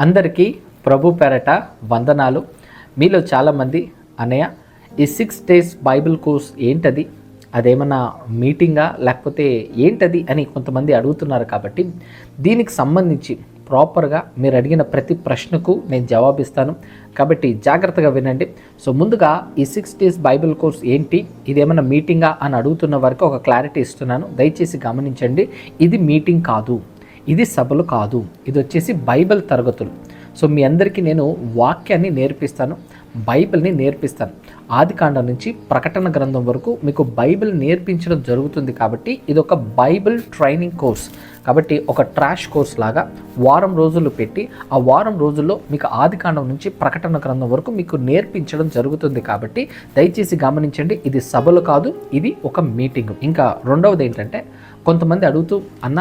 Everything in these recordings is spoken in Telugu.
అందరికీ ప్రభు పెరట వందనాలు. మీలో చాలామంది అన్నయ్య ఈ సిక్స్ డేస్ బైబిల్ కోర్స్ ఏంటది? అదేమన్నా మీటింగా? లేకపోతే ఏంటది? అని కొంతమంది అడుగుతున్నారు కాబట్టి దీనికి సంబంధించి ప్రాపర్గా మీరు అడిగిన ప్రతి ప్రశ్నకు నేను జవాబిస్తాను. కాబట్టి జాగ్రత్తగా వినండి. సో ముందుగా ఈ సిక్స్ డేస్ బైబిల్ కోర్స్ ఏంటి? ఇది ఏమైనా మీటింగా? అని అడుగుతున్న వరకు ఒక క్లారిటీ ఇస్తున్నాను. దయచేసి గమనించండి. ఇది మీటింగ్ కాదు. ఇది సభలు కాదు. ఇది వచ్చేసి బైబిల్ తరగతులు. సో మీ అందరికీ నేను వాక్యాన్ని నేర్పిస్తాను బైబిల్ని నేర్పిస్తాను. ఆది కాండం నుంచి ప్రకటన గ్రంథం వరకు మీకు బైబిల్ నేర్పించడం జరుగుతుంది కాబట్టి ఇది ఒక బైబిల్ ట్రైనింగ్ కోర్స్. కాబట్టి ఒక ట్రాష్ కోర్స్ లాగా వారం రోజులు పెట్టి ఆ వారం రోజుల్లో మీకు ఆది కాండం నుంచి ప్రకటన గ్రంథం వరకు మీకు నేర్పించడం జరుగుతుంది కాబట్టి దయచేసి గమనించండి ఇది సభలు కాదు ఇది ఒక మీటింగ్. ఇంకా రెండవది ఏంటంటే కొంతమంది అడుగుతూ అన్న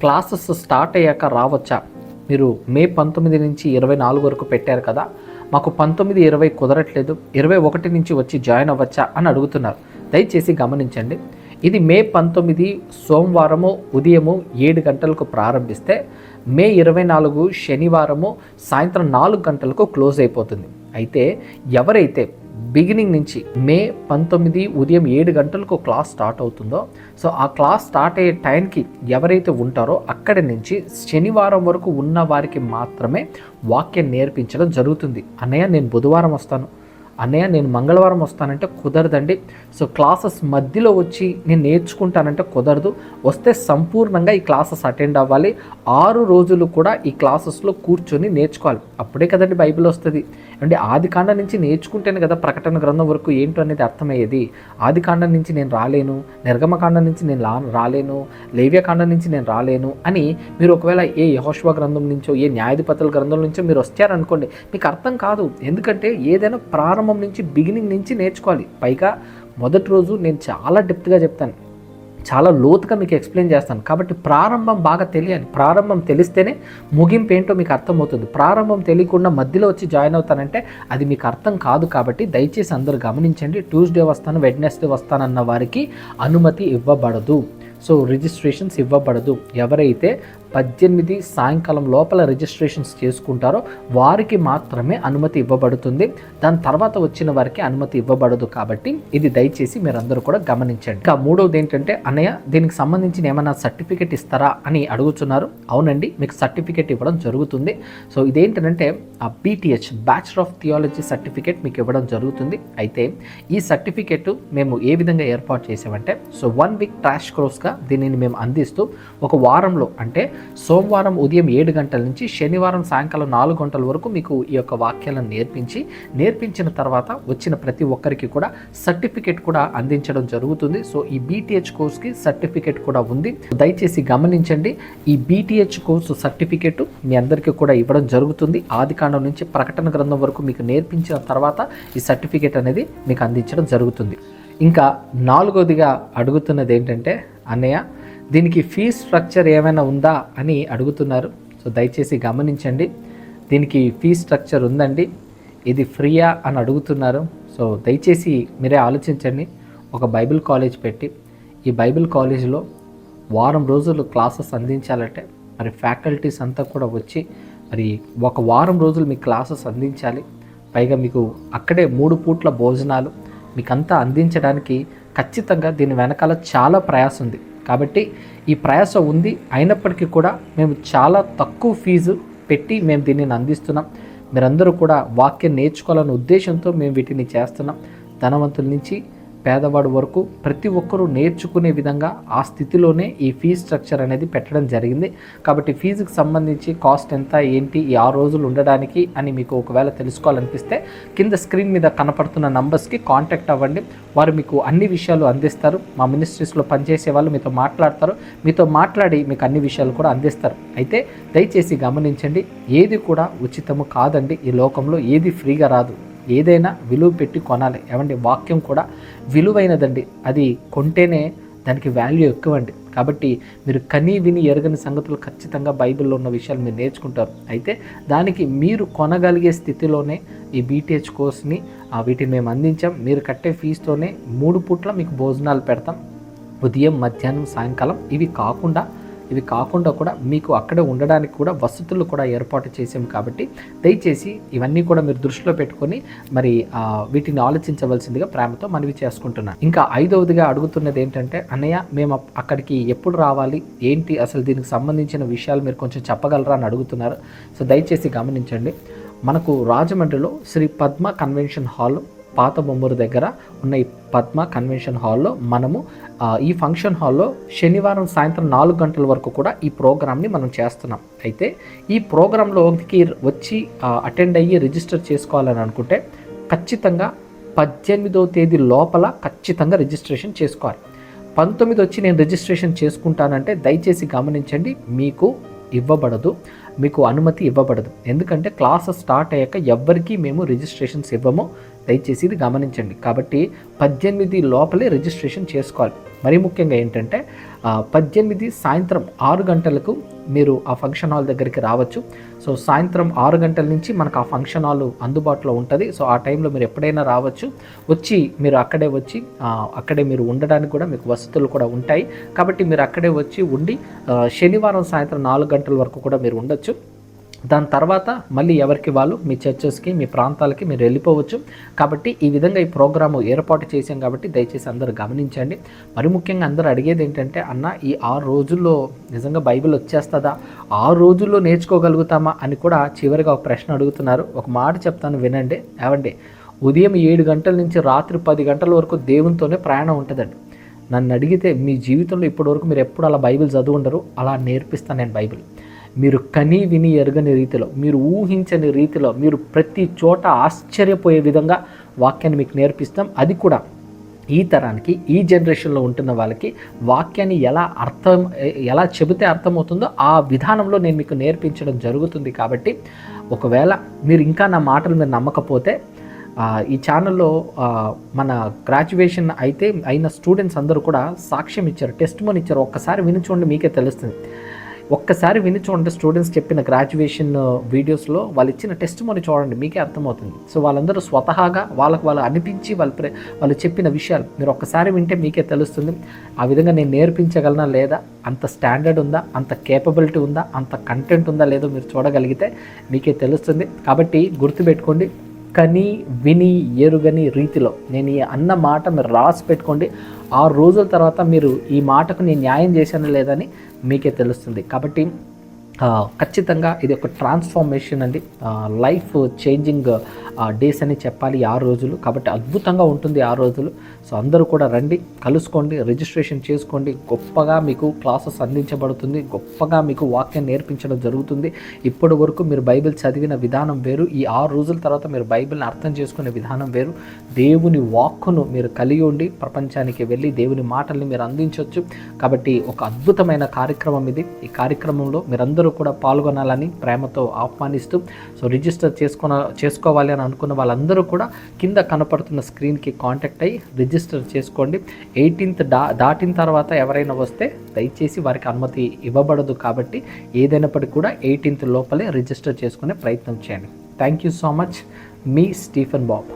క్లాసెస్ స్టార్ట్ అయ్యాక రావచ్చా? మీరు మే పంతొమ్మిది నుంచి ఇరవై నాలుగు వరకు పెట్టారు కదా? మాకు పంతొమ్మిది ఇరవై కుదరట్లేదు. ఇరవై ఒకటి నుంచి వచ్చి జాయిన్ అవ్వచ్చా అని అడుగుతున్నారు. దయచేసి గమనించండి. ఇది మే పంతొమ్మిది సోమవారము ఉదయము ఏడు గంటలకు ప్రారంభిస్తే మే ఇరవై నాలుగు శనివారము సాయంత్రం నాలుగు గంటలకు క్లోజ్ అయిపోతుంది. అయితే ఎవరైతే బిగినింగ్ నుంచి మే పంతొమ్మిది ఉదయం ఏడు గంటలకు క్లాస్ స్టార్ట్ అవుతుందో. సో ఆ క్లాస్ స్టార్ట్ అయ్యే టైంకి ఎవరైతే ఉంటారో అక్కడి నుంచి శనివారం వరకు ఉన్న వారికి మాత్రమే వాక్యం నేర్పించడం జరుగుతుంది. అన్నయ్య నేను బుధవారం వస్తాను. అన్నయ్య నేను మంగళవారం వస్తానంటే కుదరదండి. సో క్లాసెస్ మధ్యలో వచ్చి నేను నేర్చుకుంటానంటే కుదరదు. వస్తే సంపూర్ణంగా ఈ క్లాసెస్ అటెండ్ అవ్వాలి. ఆరు రోజులు కూడా ఈ క్లాసెస్లో కూర్చొని నేర్చుకోవాలి. అప్పుడే కదండి బైబిల్ వస్తుంది. అంటే ఆది కాండం నుంచి నేర్చుకుంటేనే కదా ప్రకటన గ్రంథం వరకు ఏంటో అనేది అర్థమయ్యేది. ఆది కాండం నుంచి నేను రాలేను నిర్గమకాండం నుంచి నేను లా రాలేను లేవ్యకాండం నుంచి నేను రాలేను అని మీరు ఒకవేళ ఏ యహోష్వ గ్రంథం నుంచో ఏ న్యాయాధిపతుల గ్రంథం నుంచో మీరు వచ్చారనుకోండి మీకు అర్థం కాదు. ఎందుకంటే ఏదైనా ప్రారంభం నుంచి బిగినింగ్ నుంచి నేర్చుకోవాలి. పైగా మొదటి రోజు నేను చాలా డెప్త్గా చెప్తాను. చాలా లోతుగా మీకు ఎక్స్ప్లెయిన్ చేస్తాను. కాబట్టి ప్రారంభం బాగా తెలియాలి. ప్రారంభం తెలిస్తేనే ముగింపు ఏంటో మీకు అర్థమవుతుంది. ప్రారంభం తెలియకుండా మధ్యలో వచ్చి జాయిన్ అవుతానంటే అది మీకు అర్థం కాదు కాబట్టి దయచేసి అందరూ గమనించండి. ట్యూస్డే వస్తాను వెడ్నెస్డే వస్తానన్న వారికి అనుమతి ఇవ్వబడదు. సో రిజిస్ట్రేషన్స్ ఇవ్వబడదు. ఎవరైతే పద్దెనిమిది సాయంకాలం లోపల రిజిస్ట్రేషన్స్ చేసుకుంటారో వారికి మాత్రమే అనుమతి ఇవ్వబడుతుంది. దాని తర్వాత వచ్చిన వారికి అనుమతి ఇవ్వబడదు కాబట్టి ఇది దయచేసి మీరందరూ కూడా గమనించండి. ఇంకా మూడవది ఏంటంటే అన్నయ్య దీనికి సంబంధించిన ఏమైనా సర్టిఫికేట్ ఇస్తారా? అని అడుగుతున్నారు. అవునండి మీకు సర్టిఫికేట్ ఇవ్వడం జరుగుతుంది. సో ఇదేంటంటే ఆ BTh bachelor of theology certificate మీకు ఇవ్వడం జరుగుతుంది. అయితే ఈ సర్టిఫికేట్ మేము ఏ విధంగా ఏర్పాటు చేసామంటే సో వన్ వీక్ ట్రాష్ క్రోస్గా దీనిని మేము అందిస్తూ ఒక వారంలో అంటే సోమవారం ఉదయం ఏడు గంటల నుంచి శనివారం సాయంకాలం నాలుగు గంటల వరకు మీకు ఈ యొక్క వాక్యాలను నేర్పించి నేర్పించిన తర్వాత వచ్చిన ప్రతి ఒక్కరికి కూడా సర్టిఫికేట్ కూడా అందించడం జరుగుతుంది. సో ఈ బీటీహెచ్ కోర్స్కి సర్టిఫికేట్ కూడా ఉంది. దయచేసి గమనించండి ఈ బీటీహెచ్ కోర్సు సర్టిఫికేట్ మీ అందరికీ కూడా ఇవ్వడం జరుగుతుంది. ఆది కాండం నుంచి ప్రకటన గ్రంథం వరకు మీకు నేర్పించిన తర్వాత ఈ సర్టిఫికేట్ అనేది మీకు అందించడం జరుగుతుంది. ఇంకా నాలుగోదిగా అడుగుతున్నది ఏంటంటే అన్నయ్య దీనికి ఫీజ్ స్ట్రక్చర్ ఏమైనా ఉందా అని అడుగుతున్నారు. సో దయచేసి గమనించండి. దీనికి ఫీజ్ స్ట్రక్చర్ ఉందండి. ఇది ఫ్రీయా అని అడుగుతున్నారు. సో దయచేసి మీరే ఆలోచించండి. ఒక బైబిల్ కాలేజ్ పెట్టి ఈ బైబిల్ కాలేజీలో వారం రోజులు క్లాసెస్ అందించాలంటే మరి ఫ్యాకల్టీస్ అంతా కూడా వచ్చి మరి ఒక వారం రోజులు మీ క్లాసెస్ అందించాలి. పైగా మీకు అక్కడే మూడు పూట్ల భోజనాలు మీకంతా అందించడానికి ఖచ్చితంగా దీని వెనకాల చాలా ప్రయాసం ఉంది. కాబట్టి ఈ ప్రయాస ఉంది. అయినప్పటికీ కూడా మేము చాలా తక్కువ ఫీజు పెట్టి మేము దీనిని అందిస్తున్నాం. మీరందరూ కూడా వాక్యం నేర్చుకోవాలనే ఉద్దేశంతో మేము వీటిని చేస్తున్నాం. ధనవంతుల నుంచి పేదవాడు వరకు ప్రతి ఒక్కరూ నేర్చుకునే విధంగా ఆ స్థితిలోనే ఈ ఫీజ్ స్ట్రక్చర్ అనేది పెట్టడం జరిగింది. కాబట్టి ఫీజుకి సంబంధించి కాస్ట్ ఎంత ఏంటి ఈ ఆరు రోజులు ఉండడానికి అని మీకు ఒకవేళ తెలుసుకోవాలనిపిస్తే కింద స్క్రీన్ మీద కనపడుతున్న నంబర్స్కి కాంటాక్ట్ అవ్వండి. వారు మీకు అన్ని విషయాలు అందిస్తారు. మా మినిస్ట్రీస్లో పనిచేసే వాళ్ళు మీతో మాట్లాడతారు. మీతో మాట్లాడి మీకు అన్ని విషయాలు కూడా అందిస్తారు. అయితే దయచేసి గమనించండి ఏది కూడా ఉచితము కాదండి. ఈ లోకంలో ఏది ఫ్రీగా రాదు. ఏదైనా విలువ పెట్టి కొనాలి. ఏమండి వాక్యం కూడా విలువైనదండి. అది కొంటేనే దానికి వాల్యూ ఎక్కువ అండి కాబట్టి మీరు కని విని ఎరగని సంగతులు ఖచ్చితంగా బైబిల్లో ఉన్న విషయాలు మీరు నేర్చుకుంటారు. అయితే దానికి మీరు కొనగలిగే స్థితిలోనే ఈ బీటీహెచ్ కోర్స్ని వీటిని మేము అందించాం. మీరు కట్టే ఫీజుతోనే మూడు పూట్ల మీకు భోజనాలు పెడతాం. ఉదయం మధ్యాహ్నం సాయంకాలం ఇవి కాకుండా ఇవి కాకుండా కూడా మీకు అక్కడే ఉండడానికి కూడా వసతులు కూడా ఏర్పాటు చేసాము కాబట్టి దయచేసి ఇవన్నీ కూడా మీరు దృష్టిలో పెట్టుకొని మరి వీటిని ఆలోచించవలసిందిగా ప్రేమతో మనవి చేసుకుంటున్నాను. ఇంకా ఐదవదిగా అడుగుతున్నది ఏంటంటే అన్నయ్య మేము అక్కడికి ఎప్పుడు రావాలి? ఏంటి అసలు దీనికి సంబంధించిన విషయాలు మీరు కొంచెం చెప్పగలరా? అని అడుగుతున్నారు. సో దయచేసి గమనించండి. మనకు రాజమండ్రిలో శ్రీ పద్మ కన్వెన్షన్ హాల్ పాత బొమ్మూరు దగ్గర ఉన్న ఈ పద్మ కన్వెన్షన్ హాల్లో మనము ఈ ఫంక్షన్ హాల్లో శనివారం సాయంత్రం నాలుగు గంటల వరకు కూడా ఈ ప్రోగ్రామ్ని మనం చేస్తున్నాం. అయితే ఈ ప్రోగ్రాంలోకి వచ్చి అటెండ్ అయ్యి రిజిస్టర్ చేసుకోవాలని అనుకుంటే ఖచ్చితంగా పద్దెనిమిదవ తేదీ లోపల ఖచ్చితంగా రిజిస్ట్రేషన్ చేసుకోవాలి. పంతొమ్మిది వచ్చి నేను రిజిస్ట్రేషన్ చేసుకుంటానంటే దయచేసి గమనించండి మీకు ఇవ్వబడదు మీకు అనుమతి ఇవ్వబడదు. ఎందుకంటే క్లాసెస్ స్టార్ట్ అయ్యాక ఎవ్వరికీ మేము రిజిస్ట్రేషన్స్ ఇవ్వము. దయచేసి ఇది గమనించండి. కాబట్టి పద్దెనిమిది లోపలే రిజిస్ట్రేషన్ చేసుకోవాలి. మరీ ముఖ్యంగా ఏంటంటే పద్దెనిమిది సాయంత్రం ఆరు గంటలకు మీరు ఆ ఫంక్షన్ హాల్ దగ్గరికి రావచ్చు. సో సాయంత్రం ఆరు గంటల నుంచి మనకు ఆ ఫంక్షన్ హాల్ అందుబాటులో ఉంటుంది. సో ఆ టైంలో మీరు ఎప్పుడైనా రావచ్చు. వచ్చి మీరు అక్కడే వచ్చి అక్కడే మీరు ఉండడానికి కూడా మీకు వసతులు కూడా ఉంటాయి. కాబట్టి మీరు అక్కడే వచ్చి ఉండి శనివారం సాయంత్రం నాలుగు గంటల వరకు కూడా మీరు ఉండొచ్చు. దాని తర్వాత మళ్ళీ ఎవరికి వాళ్ళు? మీ చర్చెస్కి మీ ప్రాంతాలకి మీరు వెళ్ళిపోవచ్చు. కాబట్టి ఈ విధంగా ఈ ప్రోగ్రాము ఏర్పాటు చేశాం కాబట్టి దయచేసి అందరూ గమనించండి. మరి ముఖ్యంగా అందరూ అడిగేది ఏంటంటే అన్న ఈ ఆరు రోజుల్లో నిజంగా బైబిల్ వచ్చేస్తుందా? ఆరు రోజుల్లో నేర్చుకోగలుగుతామా? అని కూడా చివరిగా ఒక ప్రశ్న అడుగుతున్నారు. ఒక మాట చెప్తాను వినండి. ఏమండి ఉదయం ఏడు గంటల నుంచి రాత్రి పది గంటల వరకు దేవునితోనే ప్రయాణం ఉంటుందండి. నన్ను అడిగితే మీ జీవితంలో ఇప్పటివరకు మీరు ఎప్పుడు అలా బైబిల్ చదువుండరు? అలా నేర్పిస్తాను నేను బైబిల్. మీరు కని విని ఎరగని రీతిలో మీరు ఊహించని రీతిలో మీరు ప్రతి చోట ఆశ్చర్యపోయే విధంగా వాక్యాన్ని మీకు నేర్పిస్తాం. అది కూడా ఈ తరానికి ఈ జనరేషన్లో ఉంటున్న వాళ్ళకి వాక్యాన్ని ఎలా అర్థం ఎలా చెబితే అర్థమవుతుందో ఆ విధానంలో నేను మీకు నేర్పించడం జరుగుతుంది కాబట్టి ఒకవేళ మీరు ఇంకా నా మాటలు మీరు నమ్మకపోతే ఈ ఛానల్లో మన గ్రాడ్యుయేషన్ అయితే అయిన స్టూడెంట్స్ అందరూ కూడా సాక్ష్యం ఇచ్చారు టెస్ట్ మోన్ ఇచ్చారు. ఒక్కసారి విని చూడండి మీకే తెలుస్తుంది. ఒక్కసారి విని చూడండి స్టూడెంట్స్ చెప్పిన గ్రాడ్యుయేషన్ వీడియోస్లో వాళ్ళు ఇచ్చిన టెస్ట్ మనీ చూడండి మీకే అర్థమవుతుంది. సో వాళ్ళందరూ స్వతహాగా వాళ్ళకు వాళ్ళు అనిపించి వాళ్ళు ప్రే వాళ్ళు చెప్పిన విషయాలు మీరు ఒక్కసారి వింటే మీకే తెలుస్తుంది. ఆ విధంగా నేను నేర్పించగలనా లేదా? అంత స్టాండర్డ్ ఉందా? అంత కేపబిలిటీ ఉందా? అంత కంటెంట్ ఉందా లేదో మీరు చూడగలిగితే మీకే తెలుస్తుంది. కాబట్టి గుర్తుపెట్టుకోండి కని విని ఎరుగని రీతిలో నేను ఈ అన్న మాట మీరు రాసి పెట్టుకోండి. ఆరు రోజుల తర్వాత మీరు ఈ మాటకు నేను న్యాయం చేశాను లేదని మీకే తెలుస్తుంది. కాబట్టి ఖచ్చితంగా ఇది ఒక ట్రాన్స్ఫార్మేషన్ అండి. లైఫ్ చేంజింగ్ డేస్ అని చెప్పాలి ఆ రోజులు. కాబట్టి అద్భుతంగా ఉంటుంది ఆ రోజులు. సో అందరూ కూడా రండి కలుసుకోండి రిజిస్ట్రేషన్ చేసుకోండి. గొప్పగా మీకు క్లాసెస్ అందించబడుతుంది. గొప్పగా మీకు వాక్యం నేర్పించడం జరుగుతుంది. ఇప్పటి వరకు మీరు బైబిల్ చదివిన విధానం వేరు. ఈ ఆరు రోజుల తర్వాత మీరు బైబిల్ని అర్థం చేసుకునే విధానం వేరు. దేవుని వాక్కును మీరు కలిగి ఉండి ప్రపంచానికి వెళ్ళి దేవుని మాటల్ని మీరు అందించవచ్చు కాబట్టి ఒక అద్భుతమైన కార్యక్రమం ఇది. ఈ కార్యక్రమంలో మీరందరూ కూడా పాల్గొనాలని ప్రేమతో ఆహ్వానిస్తూ సో రిజిస్టర్ చేసుకున్న చేసుకోవాలి అని అనుకున్న వాళ్ళందరూ కూడా కింద కనపడుతున్న స్క్రీన్కి కాంటాక్ట్ అయ్యి రిజిస్టర్ చేసుకోండి. ఎయిటీన్త్ దా దాటిన తర్వాత ఎవరైనా వస్తే దయచేసి వారికి అనుమతి ఇవ్వబడదు కాబట్టి ఏదైనప్పటికీ కూడా ఎయిటీన్త్ లోపలే రిజిస్టర్ చేసుకునే ప్రయత్నం చేయండి. థ్యాంక్ యూ సో మచ్ మీ స్టీఫెన్ బాబు.